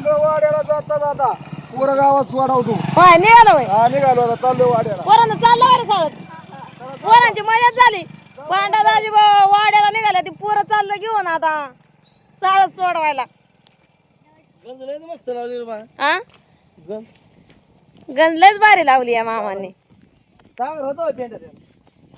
वाड्याला जाता जाता पोरं गावात सोडवतो. होय निघालो होय. हा निघालो आता चाललो वाड्याला पोरांना चाललं बरं सांगत पोरांची मजाच झाली. पांडा दाजी ब- वाड्याला निघाल्या ती पोरं चाललं घेऊन आता. साळत सोडवायला. गंज लय मस्त लावली रे बा. आ? गंज. गंजलच भारी लावली या मामाने. चांगलं होतं त्या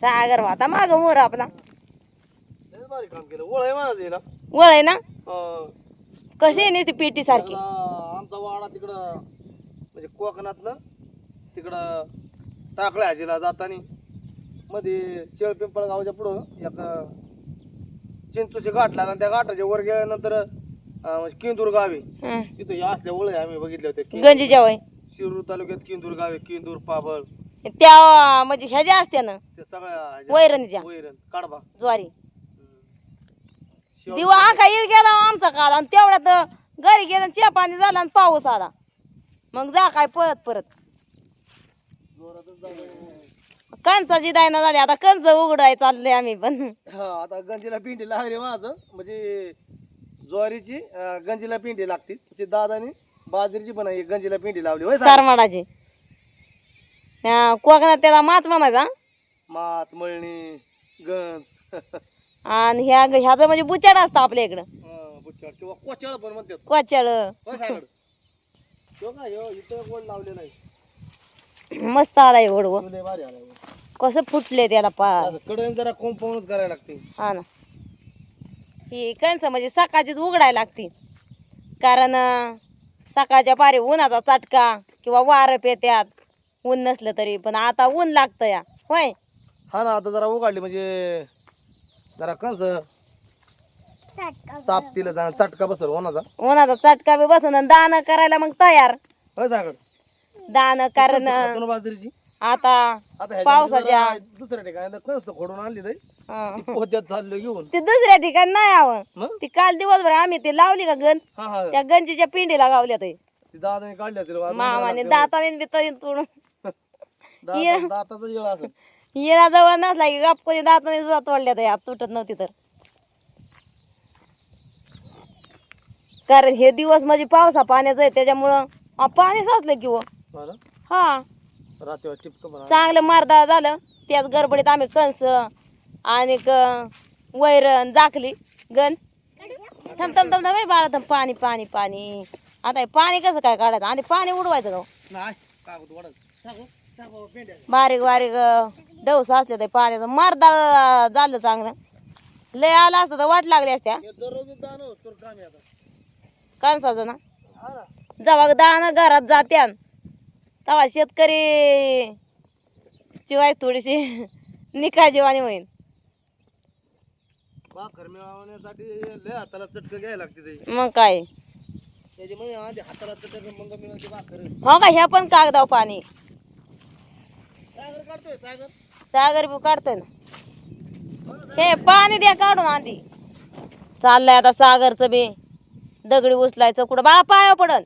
सागर होता माग मोर आपला. लयच भारी काम केलं. ओळ आहे माझं ना वळ आहे ना? हा. कशी आहे नुसती पेटी सारखी? आमचा वाडा तिकडं म्हणजे कोकणातलं तिकडं टाकला हाजीला जाताना. मध्ये शेळ पिंपळ गावाच्या पुढं एक चिंचूशी घाट लागला आणि त्या घाटाच्या वर गेल्यानंतर अं, म्हणजे किंदूर गावे. हं. तिथं या असल्या ओळ आम्ही बघितले होते किं- गंजीच्या वय. शिरूर तालुक्यात किंदूर गावे किंदूर पाबळ. त्या म्हणजे ह्याच्या असत्या ना ते सगळ्या ह्याच्या- वैरणीच्या. वैरण काढबा. ज्वारी. दिवा हा काय गेला आमचा काल आणि तेवढ्यात घरी गेलं चिया पाणी झालं आणि पाऊस आला. मग जा काय परत. परत कणसाची दायना झाली आता कणस उघडाय चाललंय आम्ही पण. आता गंजीला पिंडी लागली माझं म्हणजे ज्वारीची गंजीला पिंडी लागते तशी दादानी बाजरीची पण गंजीला पिंडी लावली होय? सारमाडाची. कोकणात त्याला माच म्हणायचा माच मळणी गंज. आणि ह्या ह्याचं म्हणजे बुचाड असतं आपल्या इकडं. किंवा कोचाळ पण म्हणतात. लावलेला आहे मस्त आलाय ओढव ह्यो. कसं फुटले त्याला पा कडेने जरा करायला लागते. हा ना. ही कणसं म्हणजे सकाळचीच उघडायला लागते. कारण सकाळच्या पारी उन्हाचा चटका किंवा वारं पेत्यात. ऊन नसलं तरी पण आता ऊन लागतं या. होय? हा ना आता जरा उघडली म्हणजे जरा कंस तापतील जाणं चटका बसल होणाचा उन्हाचा चटका बी बसून आणि दाणं करायला मग तयार. होय सागड दाणं कारण. खातो ना बाजरीची. आता पावसाच्या. दुसऱ्या ठिकाणी कंस खोडून आणली नाही हं. पोत्यात चाललो घेऊन. ते दुसऱ्या ठिकाणी नाही यावं मग? ती काल दिवसभर आम्ही ते लावली का गंज? हा हा. त्या गंजीच्या पिंडीला गावल्या ते. ती दादाने काढली असेल वाजून मामाने दाताने बी तरी तोडून. दाता- दाताचा येळ असं येळा जवळ नसला की गप्प दाताने सुद्धा तोडल्या त्या तुटत नव्हती तर. कारण हे दिवस म्हणजे पावसा पाण्याचं आहे त्याच्यामुळं अं, पाणी साचलं की हो. हा ना? हा. रात्री टिपक म्हणा चांगलं मारदा झालं त्याच गडबडीत आम्ही कणस आणि क- वैरण जाकली गण. थम थम थम थम बाळा थम पाणी पाणी पाणी. आता हे पाणी कसं काय काढायचं? आणि पाणी उडवायचं का हो? नाही कागद वाढत बारीक बारीक अं, डौस असले ते पाण्याचं. मारदा झालं चांगलं. लय आलं असतं तर वाट लागली असत्या. दान तर कणसाचं ना? ना. जेव्हा दाणं घरात जात्यान तेव्हा शेतकरी शिवाय थोडीशी निकाजीवाणी होईल भाकर मिळवण्यासाठी लय हाताला चटकं घ्यायला लागते ते. मग काय? त्याची आधी हाताला चटक मग मिळवते भाकर. हो का? ह्या पण कागदाव पाणी. सागर काढतोय सागर. सागर बी काढतोय ना. हे पाणी द्या काढून आधी. चाललंय आता सागरचं बी. दगडी उचलायचं कुठं? बाळा पाया पडन.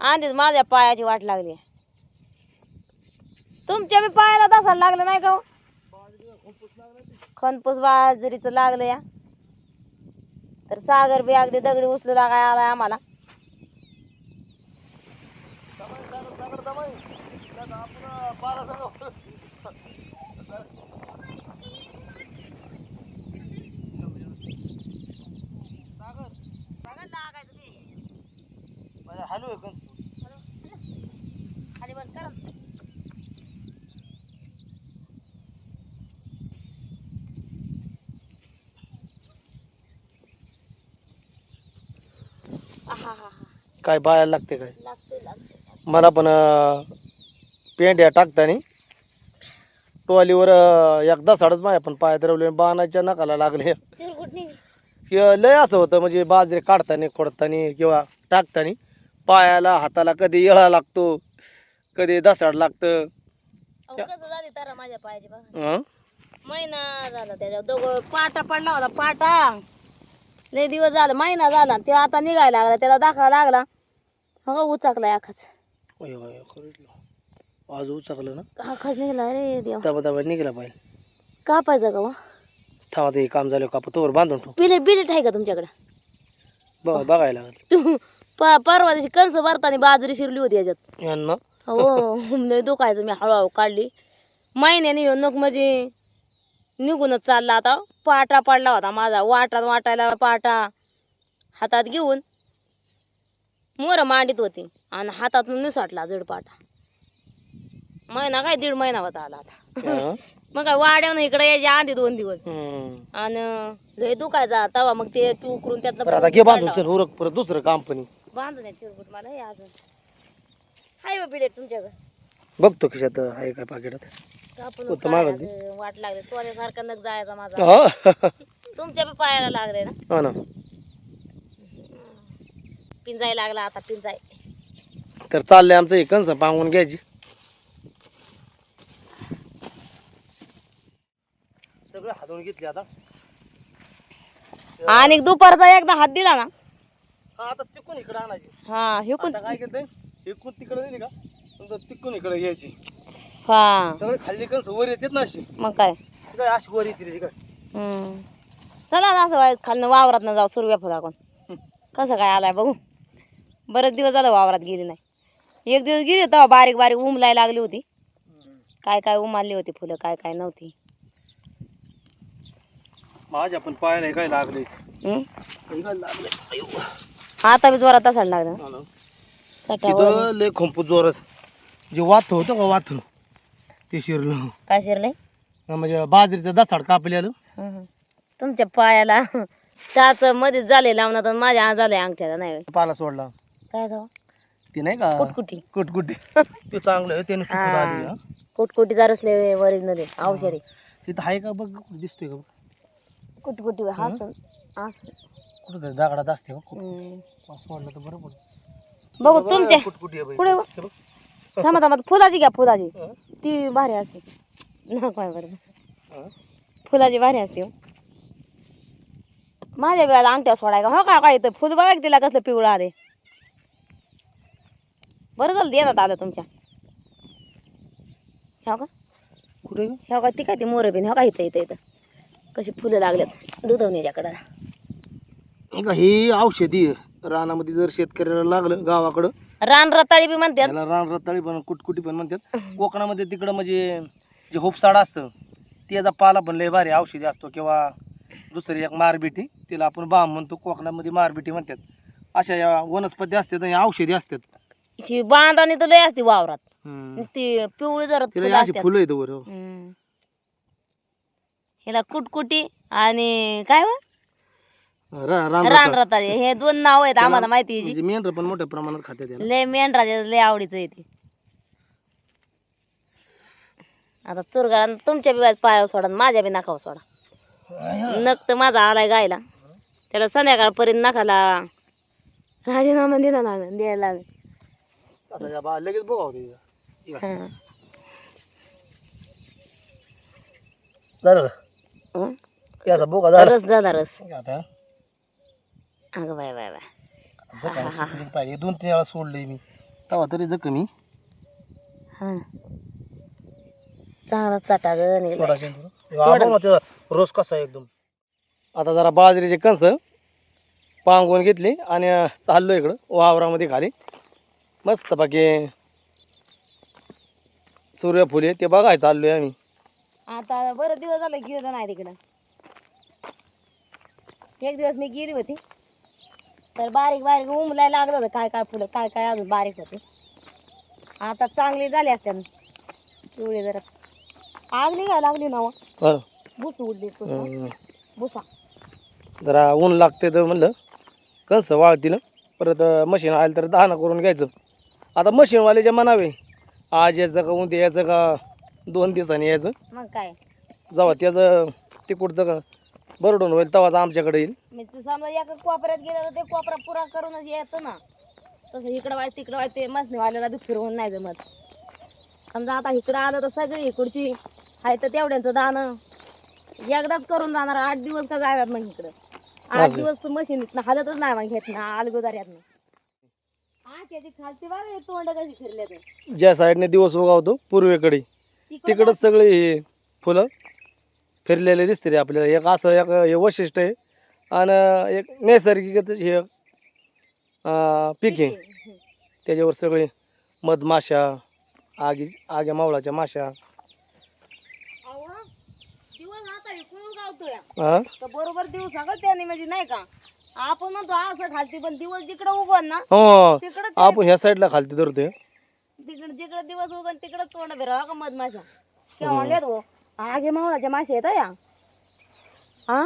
आधीच माझ्या पायाची वाट लागली. तुमच्या बी पायाला तसा लागलं नाही का हो? खनपूस बाजरीचं लागलं या. तर सागर बी अगदी दगडी उचलू लागाय आलाय आम्हाला. हालू आहे कंस काय बायाला लागते काय? मला पण पेंड्या टाकताना टोलीवर एकदा साडच माझ्या पण पाय धरवले बाणाच्या नकाला लागले. लय असं होतं म्हणजे बाजरी काढताना खोडताना किंवा टाकताना पायाला हाताला कधी येळा लागतो कधी दसाड लागतं. माझ्या पायाची? महिना झाला त्याच्या दोघं पाटा पडला होता पाटा. लय दिवस झाला महिना झाला ते आता निघायला लागला त्याला दाखवा लागला. हो उचाकला खरंच. आज उचाकलं ना? आखाच निघाला रे देव? निघाला पाहिजे कापायचं का वा थांबा ते काम झालं कापा तोवर बांधून ठेव. बिलेट बिलेट आहे का तुमच्याकडे? बघा बघायला लागलं. तू प परवा दिवशी कंस भरताना बाजरी शिरली होती याच्यात. यांना? हो लय दुखायचं मी हळूहळू काढली. महिन्याने येऊन नको म्हणजे निघूनच चालला आता. पाटा पडला होता माझा. वाटात वाटायला पाटा. हातात घेऊन मोर मांडीत होती आणि हातातून निसटला जड पाटा. महिना काय दीड महिना होता आला आता. मग काय वाड्यानं इकडे यायच्या आधी दोन दिवस. आणि लय दुखायचा तवा मग ते आता घे त्यातलं बांधून चल उरक परत दुसरं कंपनी बांधून आहे चिरकुट मला हे अजून. हाय बा बिलेट तुमच्याकडे. बघतो खिशात आहे काय पाकिटात कापून होतं वाट लागली. सोन्यासारखा नग जायचा माझा. हा? तुमच्या बी पायाला लागले ना? हा ना. पिंजाय लागला आता पिंजाय. तर चाललंय आमचं हे पांगून घ्यायची. सगळं हातून घेतले आता. आणि दुपारचा एकदा हात दिला ना. हा आता तिकून इकडे आणायची. हा हे कोण? आता काय करते इकडून तिकडे दिली का? नंतर तिकून इकडे घ्यायची. हा. सगळे खाल्ली कंस वर येतात ना अशी. मग काय? ती काय अशी वर येते ती काय हम्म. चला ना असं व्हाय खालनं वावरात ना जाऊ सुरव्या फुलाकून कसं काय आलाय बघू. बरेच दिवस झालं वावरात गेली नाही. एक दिवस गेली तेव्हा बारीक बारीक उमलाय लागली होती. काय काय उमारली होती फुलं काय काय नव्हती. माझ्या पण पायाला काय लागले हम्म? काय लागले आता बी जोरात तसाच लागला. चटावर. तिथं लय खंपू जोरस जे वाथ होतं का वाथ ते शिरलं. काय शिरलंय? म्हणजे बाजरीचं दसाड कापलेलं हम्म. तुमच्या पायाला त्याच मध्ये झाले लावणार तर माझ्या झालंय अंगठ्याला नाही होय. पाला सोडला. काय जाऊ ते नाही का? कुटकुटी. कुटकुटी. ते चांगलं आहे त्याने सुकत हा. आली हा. कुटकुटी जरसले ओरिजिनल औषधी. तिथं आहे का? बघ दिसतोय का बघ? कुटकुटी हसून हसून कुठं तरी दगडात असते बघ कुठं तर बरं बघू तुमच्या आहे बाई. पुढे बघ. हे बघ. थांबा थांबा फुलाची घ्या फुलाची हं? ती भारी असते नको आहे बरं हं? फुलाची भारी असते हो. माझ्या वेळेला अंगठ्या सोडाय का हो का काय इथं फुल बघा की तिला कसलं पिवळं आले बरं झालं देतात आलं तुमच्या ह्या का कुठे ग? ह्या का ती काय ती मोरं बिन ह्या का इथं इथं इथं कशी फुलं लागल्यात? दुधवण्याच्याकडं हे का ही औषधी आहे. रानामध्ये जर शेतकऱ्याला लागलं गावाकडं रान रताळी बी म्हणतात. त्याला रान रताळी पण कुटकुटी पण म्हणतात. कोकणामध्ये तिकडं म्हणजे जे होपसाड असतं त्याचा पाला पण लय भारी औषधी असतो. किंवा दुसरी एक मारबिटी तिला आपण बाम म्हणतो कोकणामध्ये मारबिटी म्हणतात. अशा या वनस्पती असतात आणि औषधी असतात. ही बांधाने तर लय असते वावरात. हम्म. ती पिवळी जरा तिला फुलं अशी असतात. फुलं येतं वर. हम्म. ह्याला कुटकुटी आणि काय हो? रा- रान रान रताळ. रताळी हे दोन नाव आहेत आम्हाला माहिती आहे म्हणजे मेंढर पण मोठ्या प्रमाणात खाते त्याला लय मेंढराचे लय आवडीचं आहे ते आता चुरगाळा तुमच्या बी पायावर सोडा आणि माझ्या बी नखावर सोडा नख तर माझा आलाय गायला त्याला संध्याकाळपर्यंत नखाला राजीनामा दिला लागेल द्यायला लागेल असं या बा लगेच. हां. झालं का याचा बोका झाला. रस झाला रस आता. अगं बाय बाय बाय जखम सुटलीच पाहिजे. दोन तीन वेळा सोडले मी. तेव्हा तरी जखमी हां. चांगला चटा ग निघाला. सोडायचे रोज कसा आहे एकदम. आता जरा बाजरीचे कंस पांगवून घेतली आणि चाललो इकडं वावरामध्ये खाली. मस्त बाकी सूर्यफुले ते बघाय चाललोय आम्ही. आता बरं दिवस झालं गेलो नाही तिकडं. एक दिवस मी गेली होती. तर बारीक बारीक उमलायला लागलं होतं काय काय फुलं काय काय अजून बारीक होते. आता चांगली झाली असते पिवळी जरा. आग निघायला लागली ना हो. बरं. भुस उडली पूर्ण. हम्म. भुसा. जरा ऊन लागते तर म्हणलं कंस वाळतील? परत मशीन आलं तर दहाणं करून घ्यायचं. आता मशीनवाल्याच्या म्हणावे आज यायचं का उद्या यायचं का? दोन दिवसांनी यायचं. मग काय? जेव्हा त्याचं तिकडचं बरडून होईल तेव्हाच आमच्याकडे येईल. मी समजा एका कोपऱ्यात गेलं ते कोपरा पुरा करूनच येतं ना. तसं इकडं व्हायचं तिकडं व्हायचं ते मसनीवाल्याला बी फिरवून नाही जमत. समजा आता इकडं आलं तर सगळी इकडची आहे तर तेवढ्यांचं दाणं एकदाच करून जाणार आठ दिवस का जाणार मग इकडं. आठ असं. दिवस मशीनीतनं हालतच नाही मग घेत ना अलगोदाऱ्यातनं. हा त्याची खालची बघा हे तोंड कशी फिरले ते. ज्या साईडने दिवस उगावतो पूर्वेकडे. तिकडंच सगळे हे फुलं फिरलेले दिसते रे आपल्याला. एक असं एक हे वैशिष्ट्य आहे. आणि एक नैसर्गिक हे अं, पीक. आहे त्याच्यावर सगळे मधमाशा आगी आग्या मावळाच्या माशा. अहो, दिवस आता कोण गावतोय. हा? तर बरोबर दिवस सगळं त्याने म्हणजे नाही का? आपण म्हणतो असं घालते पण दिवस जिकडं उगवण ना हो. तिकडं आपण ह्या साईडला खालती धरतोय. तिकडं जिकडं दिवस उगवण तिकडं तोंड फिरावा का मधमाशा म्हणल्यात हो. आगे मावळाच्या माशी येत या. हा.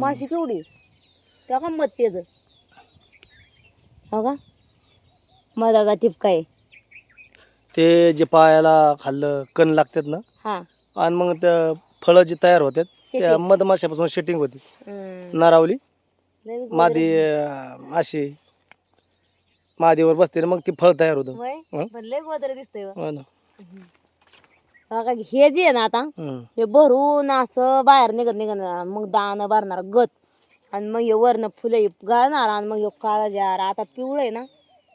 माशी केवढी? तेव्हा का मध तेज? हो का? मधाचा आहे. ते जे पायाला खाल्लं कण लागतात ना? हा. आणि मग त्या फळं जी तयार होतात त्या. मधमाशापासून शेटिंग होती. नारावली मादी माशी. मादीवर बसते ना मग ती फळ तयार होतं. वय हं? पण लय गोदर दिसतंय हो. हो ना. बघा की हे जे आहे ना आता. हे भरून असं बाहेर निघत निघत मग दाणं भरणार गत. आणि मग हे वरनं फुलं घालणार आणि मग हे काळं जार आता पिवळं आहे ना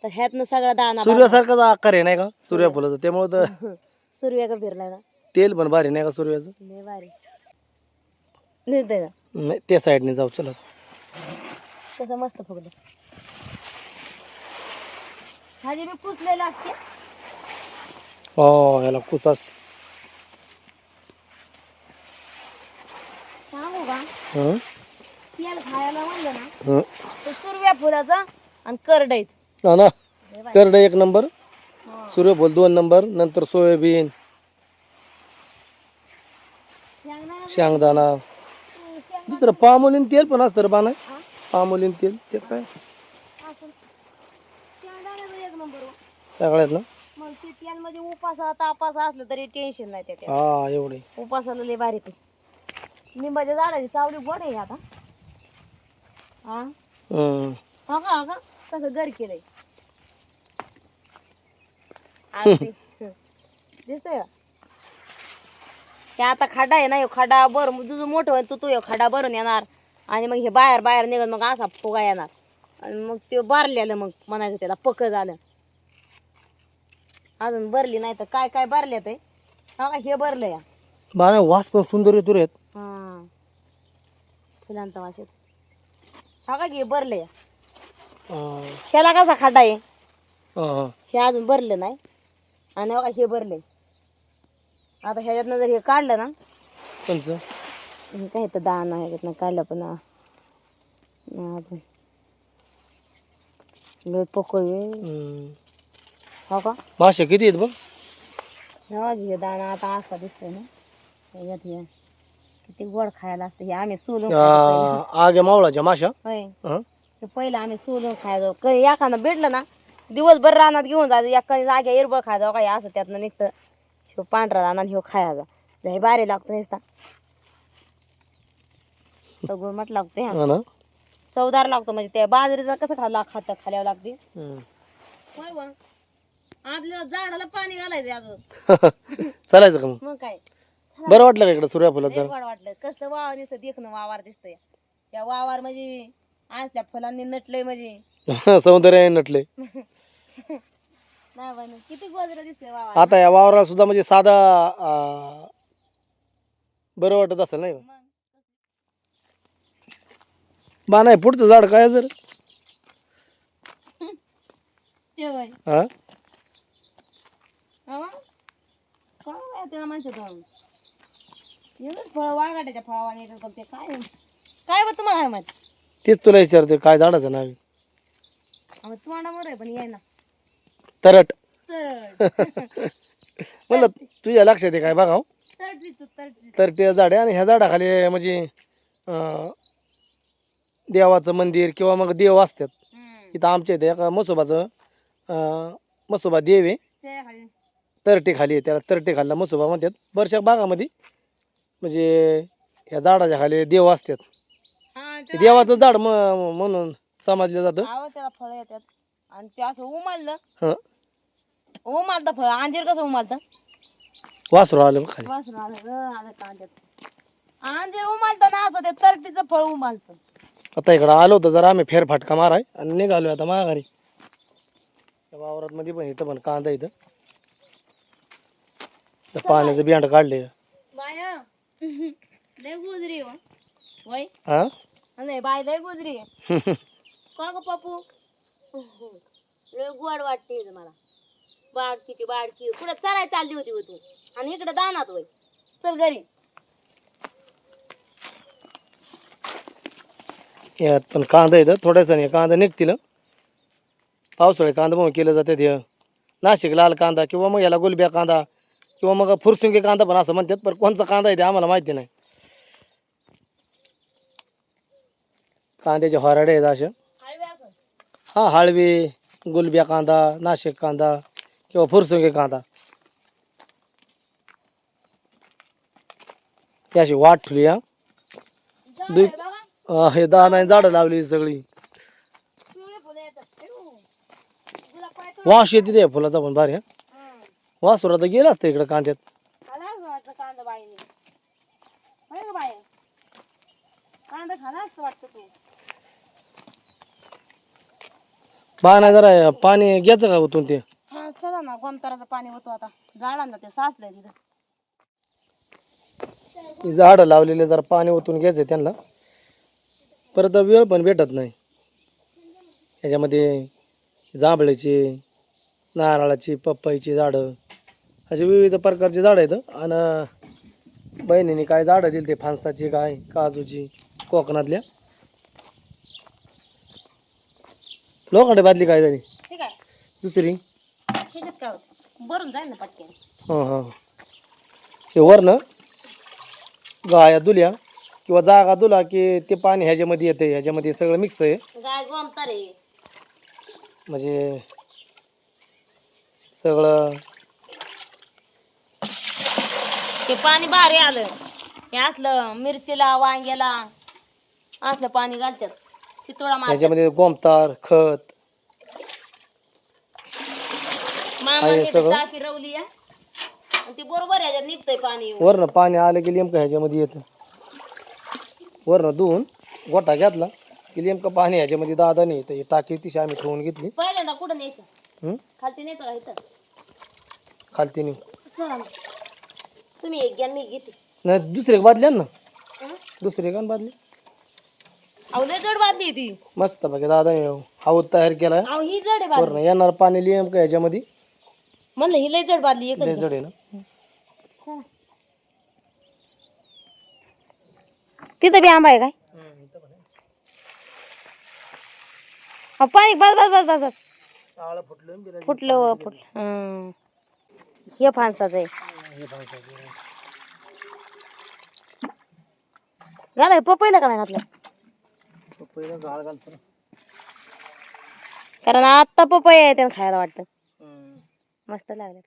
तर ह्यातनं सगळा दाणा सूर्यासारखाच आकार आहे नाही का? सूर्यफुलाचं त्यामुळे तर सूर्य का फिरलाय ना? तेल पण भारी नाही का सूर्याचं? लय भारी. का? नाही त्या साईडने जाऊ चला. कसं मस्त फुगलं. भाजी मी पुसलेलं असते हो याला कुस असतो सांगू का हं? तेल खायला म्हणलं ना हं. तर सूर्या फुलाचा आणि करडईत हो ना लय भारी. करडं एक नंबर. सूर्यफूल दोन नंबर नंतर सोयाबीन शेंगदाणा शेंगदाणा शेंग- दुसरं पामोलीन तेल पण असतं रे बाना हा? पामोलीन तेल ते काय असं. शेंगदाण्याचं एक नंबर हो. सगळ्यात ना? मग ते उपासा तापासा असलं तरी टेन्शन नाही त्या. हा एवढे. उपासाला लय भारी ते. लिंबाच्या झाडाची सावली गोड आहे आता. हा? हं. हा का हा का? कसं घर केलंय. अगदी. दिसतंय का? ते आता खडा आहे ना ह्यो खडा भर तुझं मोठं होईल तू तो ह्यो खडा भरून येणार. आणि मग हे बाहेर बाहेर निघत मग असा फुगा येणार. आणि मग ते बारलेलं मग म्हणायचं त्याला पक झालं. अजून भरली नाही तर काय काय भरले ते? हा हे भरलं या. बाना वास पण सुंदर येतो रे. हा. फुलांचा वास येतो. हा का घे भरलं या. ह्याला कसा खड्डा आहे? हं. हे. अजून भरलं नाही. आणि बघा हे भरले आता ह्याच्यातनं जर हे काढलं ना? कोणचं? हे काय तर दाणा ह्याच्यातनं काढलं पण नाही अजून. लय पकोय. हो का? मासे किती आहेत बघ. हे हे दाणा आता असा दिसतोय ना. ह्याच्यात हे. किती गोड खायला असतं. हे आम्ही सोलून खायचो पहिलं. आ, आग्या मावळाच्या माशा होय. हं. पहिलं आम्ही सोलून खायचो. काही एखादं भेटलं ना दिवसभर रानात घेऊन जायचं. एखादी जाग्या इरबळ खायचो. काय असं त्यातनं निघतं. ह्यो पांढरा रानात ह्यो खायचा. लय भारी लागतो नुसता. तो गुळमट लागतो हा. ना? चवदार लागतो म्हणजे त्या बाजरीचा कसं खाल्ला खात खाल्यावर लागते. हं. झाडाला पाणी घालायचं अगं चालायचं का मग? मग काय? बरं वाटलं का इकडं सूर्यफुलाचं? गोड वाटलं. कसलं वावर दिसतं देखणं वावर दिसतंय. त्या वावर म्हणजे असल्या फुलांनी नटलंय म्हणजे. सौंदर्य नटले नाही बन किती गोजरं दिसतंय वावर. आता या वावराला सुद्धा म्हणजे साधा आ, बरं वाटत असेल नाही का? मग? बा नाही पुढचं झाड काय जर ते हा? काय बाया त्याला म्हणते तो एवढंच फळ वाघाट्याच्या फळावाने येतात पण ते काय काय बा तुम्हाला आहे माहिती? तेच तुला विचारते काय झाडाचं नाव आहे? पण ना. तरट. तर म्हणलं तुझ्या लक्षात आहे काय बघा हो. तर ते झाड आहे आणि ह्या झाडाखाली म्हणजे अं, देवाचं मंदिर किंवा मग देव असतात. इथं आमच्या इथे एका मसोबाचं अं, मसोबा देव आहे. ते खाली तरटे खाली त्याला तरटे खाल्ला मसोबा म्हणतात. बऱ्याचशा भागामध्ये म्हणजे ह्या झाडाच्या खाली देव असतात. ते देवाचं झाड म- म्हणून समजलं जातं. त्याला फळ येतात. आणि ते असं उमाललं. हं. उमालतं फळ. अंजीर कसं उमालतं? वासरू आलं बघ खाली. वासरू आलं. ग, आलं कांद्यात अंजीर? उमालतं ना असं ते तरटीचं फळ उमालतं. आता इकडं आलो होतो जरा आम्ही फेरफाटका माराय आणि निघालो आता माघारी. त्या वावरात मध्ये पण इथं पण कांदा इथं. त्या पाण्याचं बियांड काढले. बाया. लय गुजरी हो. वय. हा? नाही बाय लय गुजरी आहे. का ग पप्पू लय गोड वाटते इथं मला. बाडकीची बाडकी. कुठं चराय चालली होती हो तू? आणि इकडे दानात चल घरी. यात पण कांदा येतं थोड्यासा कांदा निघतील पावसाळे कांदा मग केलं जाते हे. नाशिक लाल कांदा किंवा मग याला गुलब्या कांदा. किंवा मग फुरसुंगी कांदा पण असं म्हणतात पण कोणचा कांदा आहे ते आम्हाला माहिती नाही. कांद्याचे हराडे आहेत असं. हा हळवी गुलब्या कांदा नाशिक कांदा किंवा फुरसुंगी कांदा. ती अशी वाट ठेवली हा. झाड दु- आहे बघा अं, हे दहा नाही झाडं लावली सगळी. वास येते ते फुलाचा पण भारी हा. वासुर आता गेला असतं इकडं कांद्यात. खाला असं वाटतं कांदा बाईने. होय गं बाई? कांदा खाला असं वाटतं तू. बाय जरा पाणी घ्यायचं का उतून ते? हा चला ना गोमताराचं पाणी होतो आता. झाडांना ते साचलंय तिथं. झाडं लावलेले जरा पाणी ओतून घ्यायचं त्यांना. परत वेळ पण भेटत नाही. ह्याच्यामध्ये जांभळीची नारळाची पपईची झाडं अशी विविध प्रकारची झाडं आहेत. आणि बहिणीने काय झाडं दिली ते फणसाची काय काजूची कोकणातल्या. लोखंड बादली काय झाली? दुसरी? हां हां. हे वरनं गाया दुल्या किंवा जागा दुला की ते पाणी ह्याच्यामध्ये येते ह्याच्यामध्ये सगळं मिक्स आहे. म्हणजे सगळं. ते पाणी भारी आलं. हे असलं मिरचीला वांग्याला असलं पाणी घालतात. मारतात. ह्याच्यामध्ये गोमतार खत. मामाने आहे सगळं. टाकी रवली आहे. आणि ती बरोबर ह्याच्यात निघतंय पाणी वरनं पाणी आलं की नेमकं ह्याच्यामध्ये येतं. वरनं धुवून गोटा घेतला की नेमकं पाणी ह्याच्यामध्ये दादा नाही येतं ही टाकी तिशी आम्ही ठेवून घेतली. पहिल्यांदा कुठं न्यायचं हं? खालती न्यायचं का इथं? खालती चला मग. तुम्ही एक घ्या मी घेते. नाही दुसरी एक बादली आण ना. हं? दुसरी आण बादली? अहो लय जड बादली आहे ती. मस्त बघा दादा हाऊत तयार केलाय. अहो ही जड आहे बादली. वरनं येणार पाणी नेमकं ह्याच्यामध्ये? म्हणलं ही लय जड बादली एकच लय घ्या. जड आहे ना? चला. तिथं बी आंबा आहे काय? अहो, पाणी बस बस बस बस फुटलं फुटलं फुटलं. हं. हे फानसाचं आहे. घालाय पपईला का नाही घातलं? पहिलं गाळ घालतो ना कारण आता पपई आहे त्यानं खायला वाटतं. मस्त लागलं.